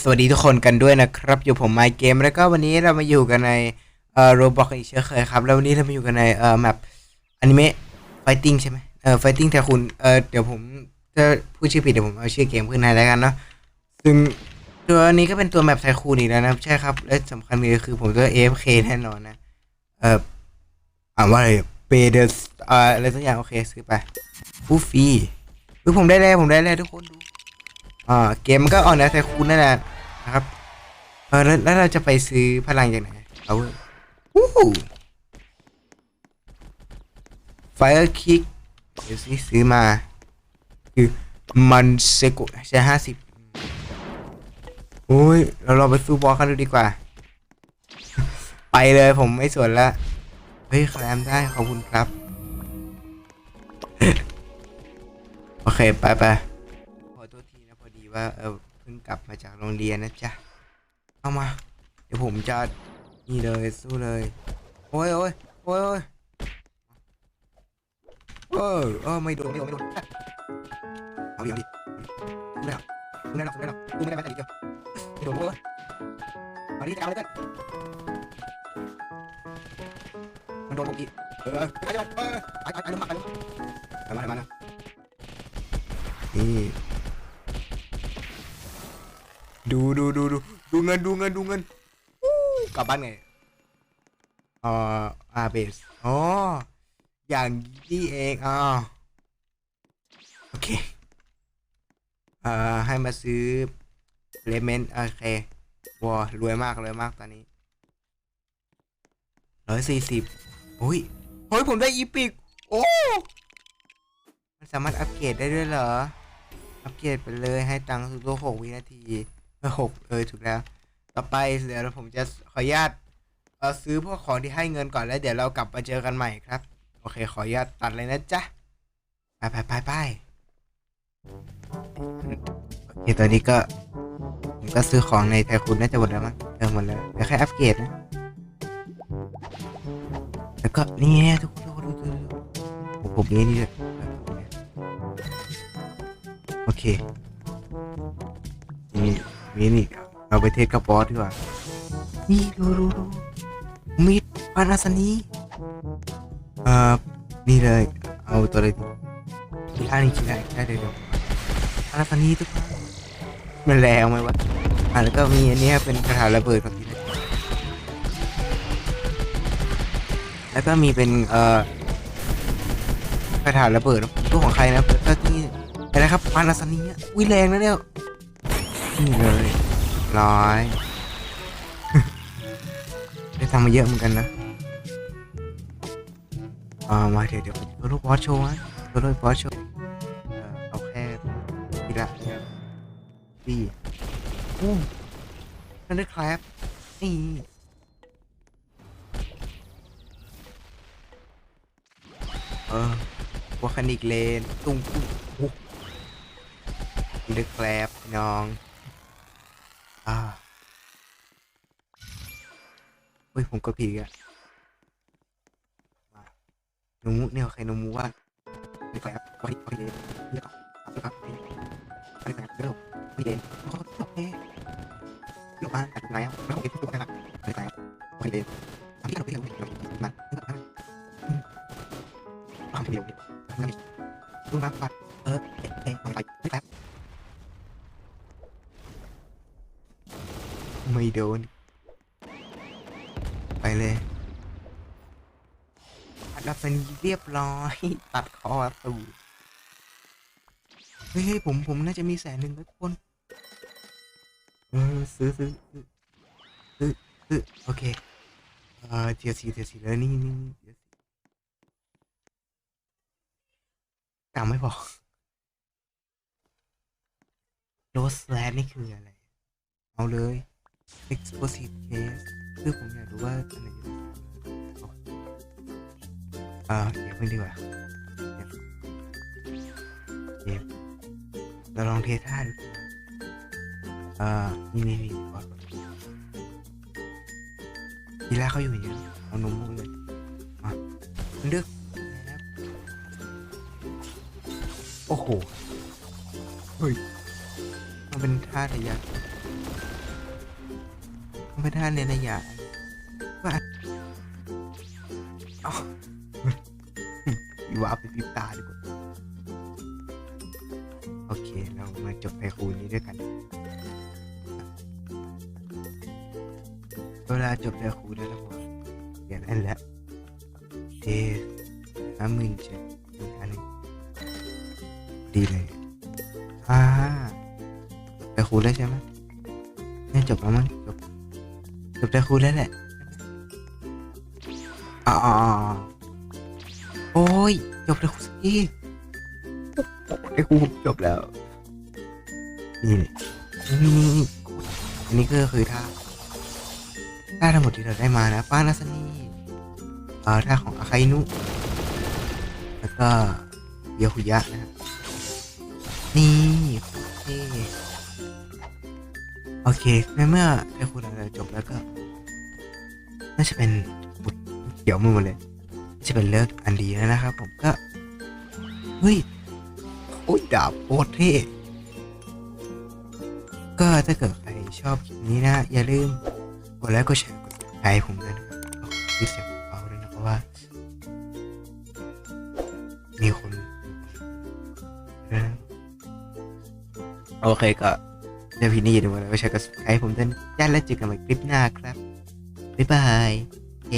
สวัสดีทุกคนกันด้วยนะครับ อยู่ผมไมเกมแล้วก็วันนี้เรามาอยู่กันในเอ่อโรบอกอีกเช่นเคยครับ แล้ววันนี้เรามาอยู่กันในเอ่อแมปอนิเมะไฟติ้งใช่ไหมเอ่อไฟติ้งแต่คุณเอ่อเดี๋ยวผมถ้าพูดชื่อผิดเดี๋ยวผมเอาชื่อเกมขึ้นให้แล้วกันเนาะซึ่งตัวนี้ก็เป็นตัวแมปไทคูนอีกแล้วนะใช่ครับและสำคัญเลยคือผมตัว AFK แน่นอนนะเอ่ออ่านว่าอะไรเปเดสเอ่ออะไรสักอย่างโอเคซื้อไปฟูฟรีคือผมได้แล้วผมได้แล้วทุกคนดู อ่าเกมก็ออกแนวไทคูนนั่นแหละนะครับเออแล้วเราจะไปซื้อพลังจากไหนเอาวู้ไฟคิกเดี๋ยวซื้อซื้อมา คือมันเซโกะใช่ห้าสิบโอ้ย เราลองไปสู้บอสกันดูดีกว่า ไปเลยผมไม่สนละ เฮ้ย แคลมได้ขอบคุณครับ โอเค ไปไป ว่าเออเพิ่งกลับมาจากโรงเรียนนะจ๊ะเอามา เดี๋ยวผมจะนี่เลยสู้เลย โอ้ยโอ้ยโอ้ยโอ้ยเออเออไม่โดนไม่โดนไม่โดนเอาดิเอาดิสู้แล้วสู้ได้หรอกสู้ได้หรอกสู้ไม่ได้แม้แต่นิดเดียวไม่โดนโอ้ยเอาดิจะเอาเลยกันมันโดนผมอีกเออไปไปไปไปไปลงมาไปลงมาไปมาไปมานะนี่ ดูดูดูดูดูเงินดูเงินดูเงินอู้กลับบ้านไงเอ่ออาเบสอ๋ออย่างนี้เองอ๋อโอเคเอ่อให้มาซื้อเลเมนโอเควอรวยมากรวยมากตอนนี้ร้อยสี่สิบโอ้ยโอ้ยผมได้อีพิกโอ้มันสามารถอัปเกรดได้ด้วยเหรออัปเกรดไปเลยให้ตังค์ทุกๆหกวินาที หกเออถูกแล้ว ต่อไปเดี๋ยวผมจะขออนุญาตเออซื้อพวกของที่ให้เงินก่อนแล้วเดี๋ยวเรากลับมาเจอกันใหม่ครับ โอเคขออนุญาตตัดเลยนะจ๊ะไปไปไปไปโอเคตอนนี้ก็ ผมก็ซื้อของในไทคุณน่าจะหมดแล้วมั้งเออหมดแล้วเดี๋ยวแค่อัปเกรดนะ แล้วก็นี่ไงทุกคนทุกคนดูดูดูผมนี่นี่ด้วยโอเค มีนี่เราไปเทสกับบอสดีกว่า นี่ดูดูดูมีดปานาสนีเอ่อนี่เลย เอาตัวเลยดีอันนี้คิดได้ได้เดี๋ยเดี๋ยวปานาสนีทุกคนมันแรงไหมวะอะแล้วก็มีอันนี้เป็นกระถางระเบิดของที่แล้วก็มีเป็นเอ่อกระถางระเบิดตัวของใครนะก็ที่อะไรครับปานาสนีอุ้ยแรงนะเนี่ย นี่เลยร้อย ได้ทำมาเยอะเหมือนกันนะอ่ามาเดี๋ยวเดี๋ยวผมตัวลูกบอสโชว์นะตัวลูกบอสโชว์เอาแค่ทีละเนี่ยสี่โอ้นั่นได้ครับนี่เออวอคานิกเลน ตุ้งตุ้งโอ้เดอะแคลบน้อง อ่าเฮ้ย ผมกดผิดอีกอะมาหนูมูเนี่ยใครหนูมูว่าในแกลบวันนี้วันนี้เรียกเอาครับไปไปเร็วไปเย็นโอเคเดี๋ยวมาอัดไหนอะแล้วโอเคทุกคนนะครับไปไปไปเย็นทำที่เราไปเร็วเรามาเรื่องอะไรทำที่เร็วนี่นั่นนี่ดูมาปัดเอ ไม่โดนไปเลยอัดรับเป็นเรียบร้อย ตัดคอตูเฮ้ยผมผมน่าจะมีแสนหนึ่งนะทุกคนเออซื้อซื้อซื้อซื้อโอเคเออเทียสีเทียสีแล้วนี่นี่เทียสีจำไม่บอโรสแลนนี่คืออะไร เอาเลย explosive case คือผมอยากรู้ว่าอันไหนจะเป็นอ่าเดี๋ยวเพิ่งดีกว่าเดี๋ยวเราลองเทท่าดูอ่านี่นี่นี่ก่อนทีแรกเขาอยู่อย่างนี้เอานมมุกเลยมาดึกโอ้โห เฮ้ย มันเป็นท่าทะยาน ไม่ได้ในะยะว่าอ๋อว้าไปพิบตาดีกว่า โอเค เรามาจบไทคูนี้ด้วยกัน เวลาจบไทคูแล้วเราบอกเดี๋ยวนั่นแหละเอ๊ะห้าหมื่นเจ็ดหนึ่งอันดีเลยอ่าไทคูแล้ใช่ไหมเนี่จบแล้วมั้งจบ จบไทคูแล้วแหละอ๋ออ๋ออ๋อโอ้ยจบไทคูสักทีไทคูผมจบแล้วนี่นี่นี่นี่อันนี้ก็คือท่าท่าทั้งหมดที่เราได้มานะป้านัสนีเอ่อท่าของอาคาอินุ แล้วก็เยาคุยะนะครับนี่โอเค โอเคในเมื่อไทคูเราจบแล้วก็น่าจะเป็นบุตรเขียวมือหมดเลยน่าจะเป็นเลิกอันดีแล้วนะครับผมก็เฮ้ยโอ้ยดาบโคตรเท่ก็ถ้าเกิดใครชอบคลิปนี้นะ อย่าลืมกดไลค์กดแชร์กดติดตามผมด้วยนะครับก็คิดเสียงเบาด้วยนะเพราะว่า มีคนนะโอเคก็ ถ้าพี่นี่อย่าลืมกดไลค์กดแชร์กดติดตามผมด้วยนะจ้าและเจอกันใหม่คลิปหน้าครับ บ๊ายบายเอ